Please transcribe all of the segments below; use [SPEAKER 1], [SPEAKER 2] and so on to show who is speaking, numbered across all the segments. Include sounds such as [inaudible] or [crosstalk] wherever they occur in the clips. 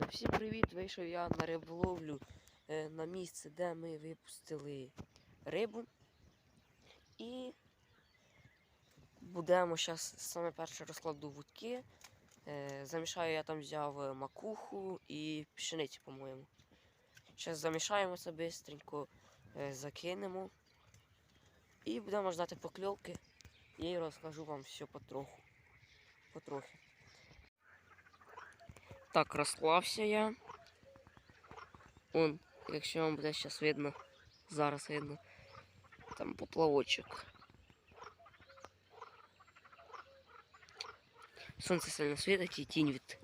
[SPEAKER 1] Всім привіт! Вийшов я на риболовлю е, на місце, де ми випустили рибу. І будемо зараз саме перше розкладу вудки. Е, Замішаю я там взяв е, макуху і пшеницю, по-моєму. Зараз замішаємо це бистренько, закинемо. І будемо ждати покльовки. І розкажу вам все потроху. Потрохи. Так, розклався я. Он, якщо вам буде зараз видно, зараз видно, там поплавочок. Сонце сильно світить і тінь від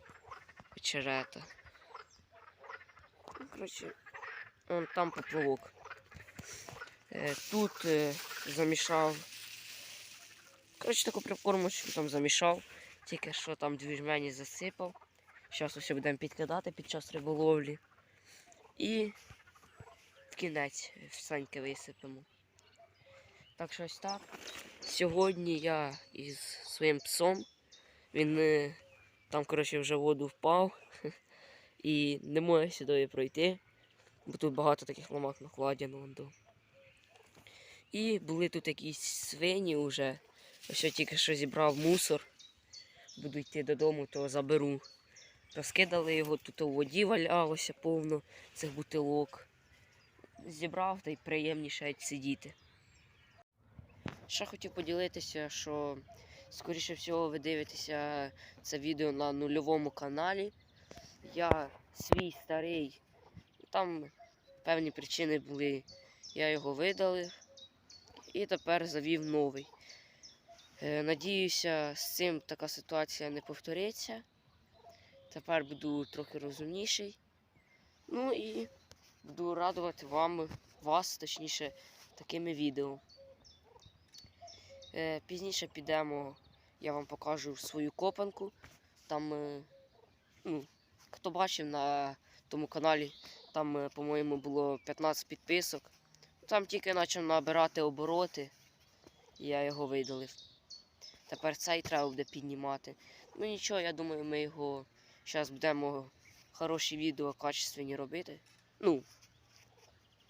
[SPEAKER 1] очерета. Коротше, он там поплавок. Е, тут е, замішав. Коротше, таку прикормочку там замішав, тільки що там дві засипав. Зараз усе будемо підкидати під час риболовлі. І в кінець в саньки висипемо. Так що ось так. Сьогодні я із своїм псом. Він е, там, коротше, вже в воду впав [laughs] і не може сюди пройти, бо тут багато таких ламак накладено. вон. І були тут якісь свині вже. Ось я тільки що зібрав мусор. Буду йти додому, то заберу. Розкидали його, тут у воді валялося повно цих бутилок. Зібрав та й приємніше сидіти. Ще хотів поділитися, що скоріше всього ви дивитеся це відео на нульовому каналі. Я свій старий, там певні причини були. Я його видалив і тепер завів новий. Е, Надіюся, з цим така ситуація не повториться. Тепер буду трохи розумніший. Ну і буду радувати вам, вас, точніше, такими відео. Е, пізніше підемо, я вам покажу свою копанку. Там, е, ну, хто бачив на тому каналі, там, е, по-моєму, було 15 підписок. Там тільки почав набирати обороти, і я його видалив. Тепер цей треба буде піднімати. Ну нічого, я думаю, ми його зараз будемо хороші відео качественні робити. Ну,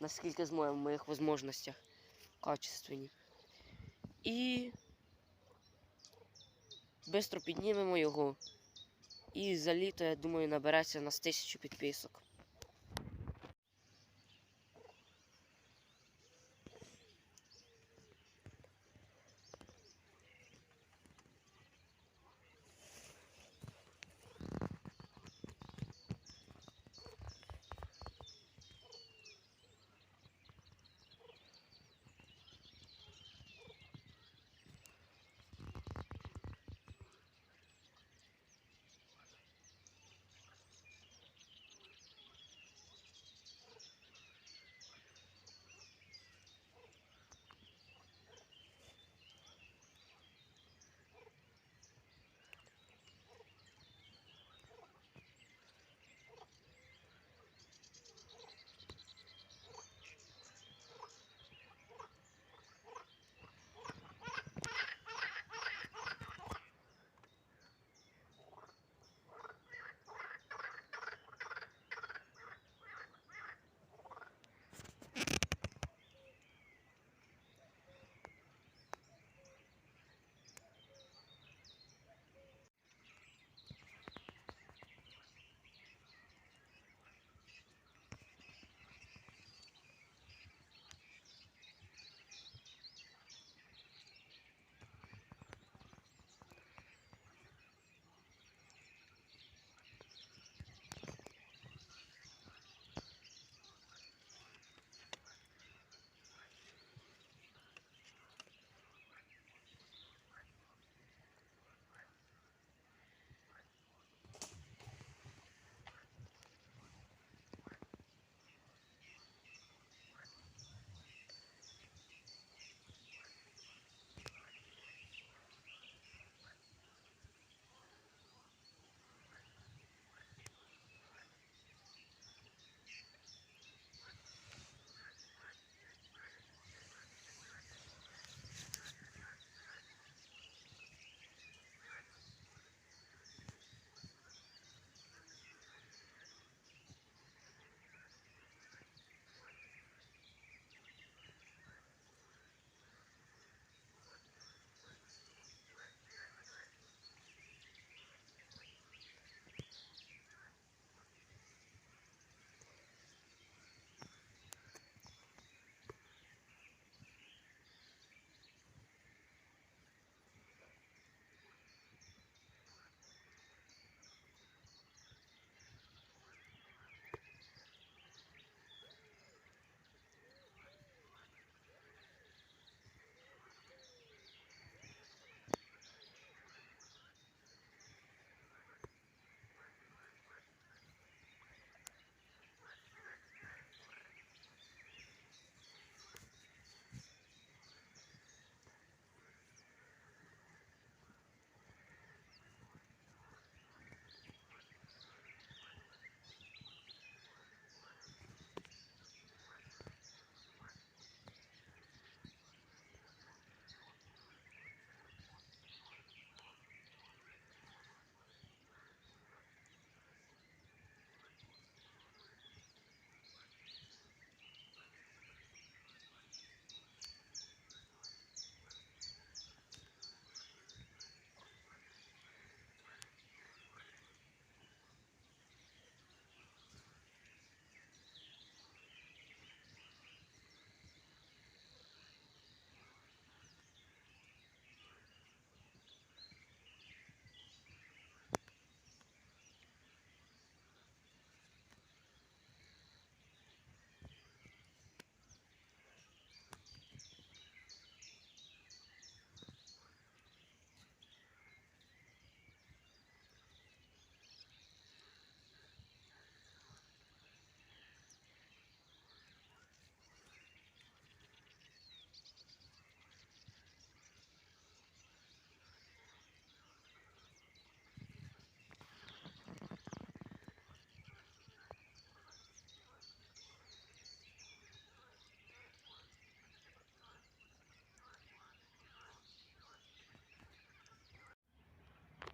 [SPEAKER 1] наскільки зможемо в моїх можливостях качественні. І швидко піднімемо його. І за літо, я думаю, набереться на 1000 підписок.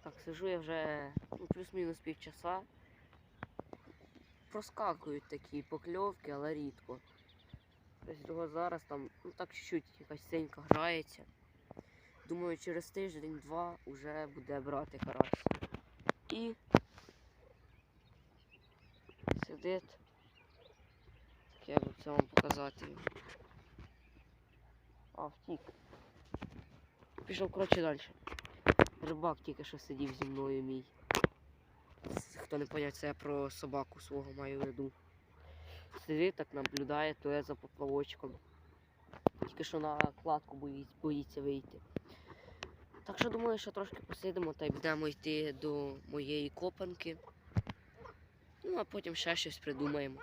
[SPEAKER 1] Так, сижу я вже ну, плюс-мінус півчаса. Проскакують такі покльовки, але рідко. Того зараз там ну так чуть-чуть якась синька грається. Думаю, через тиждень-два вже буде брати карась. І сидить. Так як би це вам показати. А, втік. Пішов, коротше, далі. Рибак тільки що сидів зі мною мій. Хто не поняв, це я про собаку свого маю виду. Сидить так наблюдає, то я за поплавочком. Тільки що на кладку боїться, боїться вийти. Так що думаю, що трошки посидимо та й будемо йти до моєї копанки. Ну, а потім ще щось придумаємо.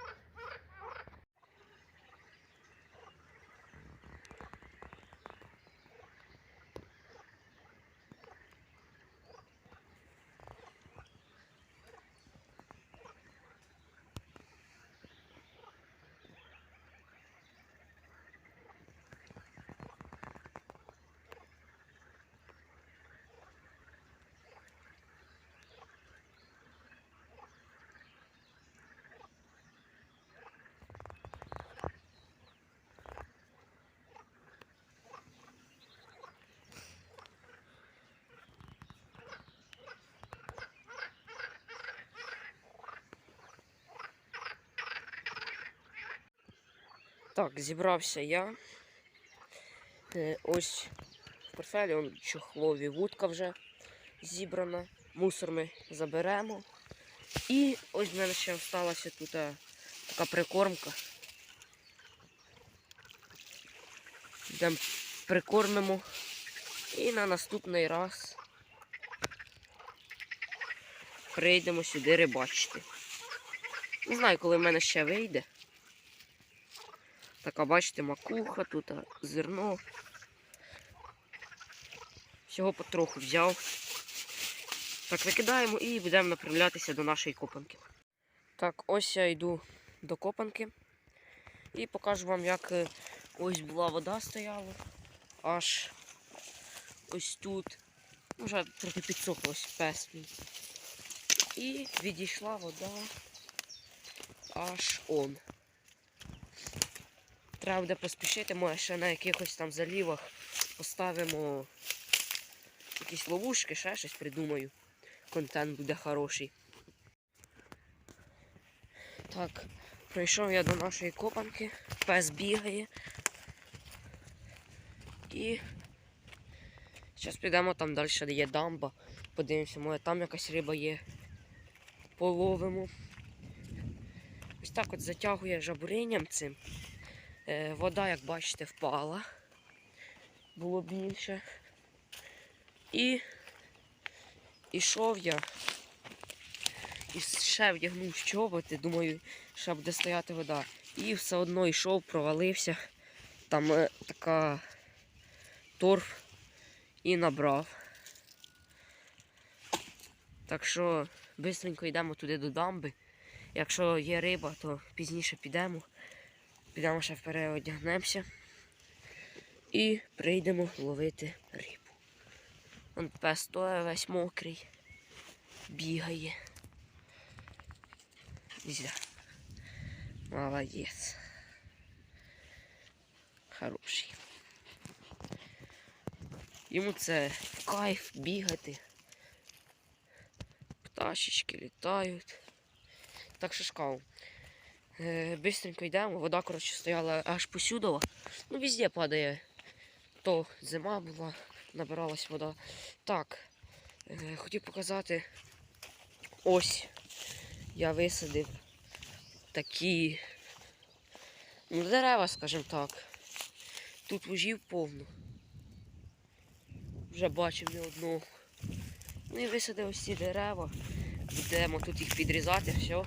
[SPEAKER 1] Так, зібрався я. Е, ось в портфелі он чохлові вудка вже зібрана. Мусор ми заберемо. І ось в мене ще залишилася тут е, така прикормка. Йдемо прикормимо. І на наступний раз прийдемо сюди рибачити. Не знаю, коли в мене ще вийде. Така, бачите, макуха, тут зерно. Всього потроху взяв. Так, викидаємо і будемо направлятися до нашої копанки. Так, ось я йду до копанки. І покажу вам, як е, ось була вода стояла. Аж ось тут. Вже трохи підсохло ось пес мій. І відійшла вода аж он. Треба буде поспішити, може ще на якихось там залівах поставимо якісь ловушки, ще щось придумаю. Контент буде хороший. Так, прийшов я до нашої копанки, пес бігає. І зараз підемо там далі, де є дамба. Подивимося, може там якась риба є. Половимо. Ось так от затягує жабуринням цим. Е, Вода, як бачите, впала. Було більше. І ішов я. І ще вдягнув чоботи, думаю, ще буде стояти вода. І все одно йшов, провалився. Там е, така торф і набрав. Так що швидко йдемо туди до дамби. Якщо є риба, то пізніше підемо. Підемо ще переодягнемося і прийдемо ловити рибу. Вон пес стоя весь мокрий, бігає. Зя. Молодець. Хороший. Йому це кайф бігати. Пташечки літають. Так що шкав. Е, Бистренько йдемо, вода, коротше, стояла аж посюдова. Ну, везде падає. То зима була, набиралась вода. Так, е, хотів показати. Ось я висадив такі ну, дерева, скажімо так. Тут вужів повно. Вже бачив не одного. Ну і висадив ось ці дерева. Будемо тут їх підрізати, все.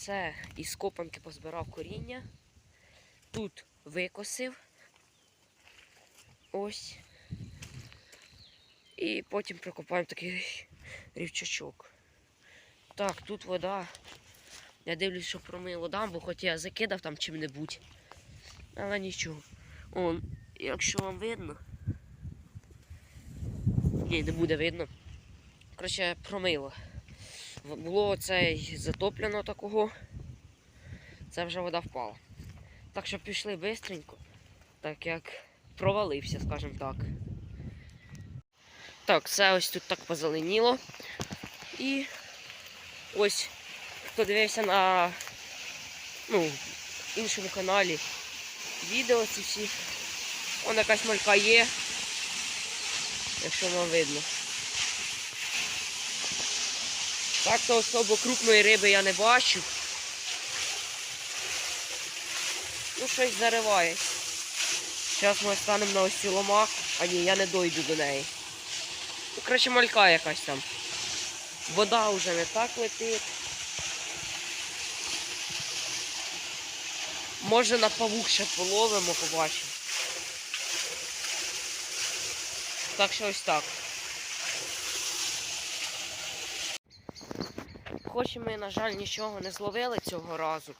[SPEAKER 1] Це із копанки позбирав коріння. Тут викосив. Ось. І потім прикопаємо такий рівчачок. Так, тут вода. Я дивлюсь, що промило дамбу, хоч я закидав там чим-небудь. Але нічого. Он, якщо вам видно. Ні, не буде видно. коротше, промило. Було це затоплено такого. Це вже вода впала. Так що пішли бистренько, так як провалився, скажімо так. Так, це ось тут так позеленіло. І ось хто дивився на ну, іншому каналі відео ці всі. Вон якась малька є. Якщо вам видно. Так то особо крупної риби я не бачу. Ну щось зариває. Зараз ми станемо на ось цю ломаку. А ні, я не дойду до неї. Ну, коротше, малька якась там. Вода вже не так летить. Може на павук ще половимо, побачимо. Так що ось так. Хоч і ми, на жаль, нічого не зловили цього разу.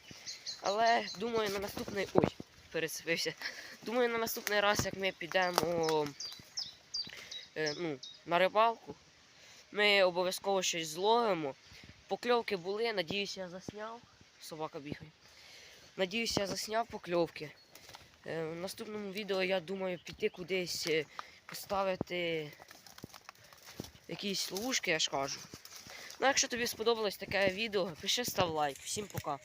[SPEAKER 1] Але думаю, на наступний. Ой, пересвився. Думаю, на наступний раз, як ми підемо е, ну, на рибалку, ми обов'язково щось зловимо. Покльовки були, надіюся, я засняв. Собака бігає. Надіюся, я засняв покльовки. Е, в наступному відео я думаю піти кудись е, поставити якісь ловушки, я ж кажу. Ну, якщо тобі сподобалось таке відео, пиши став лайк. Всім пока.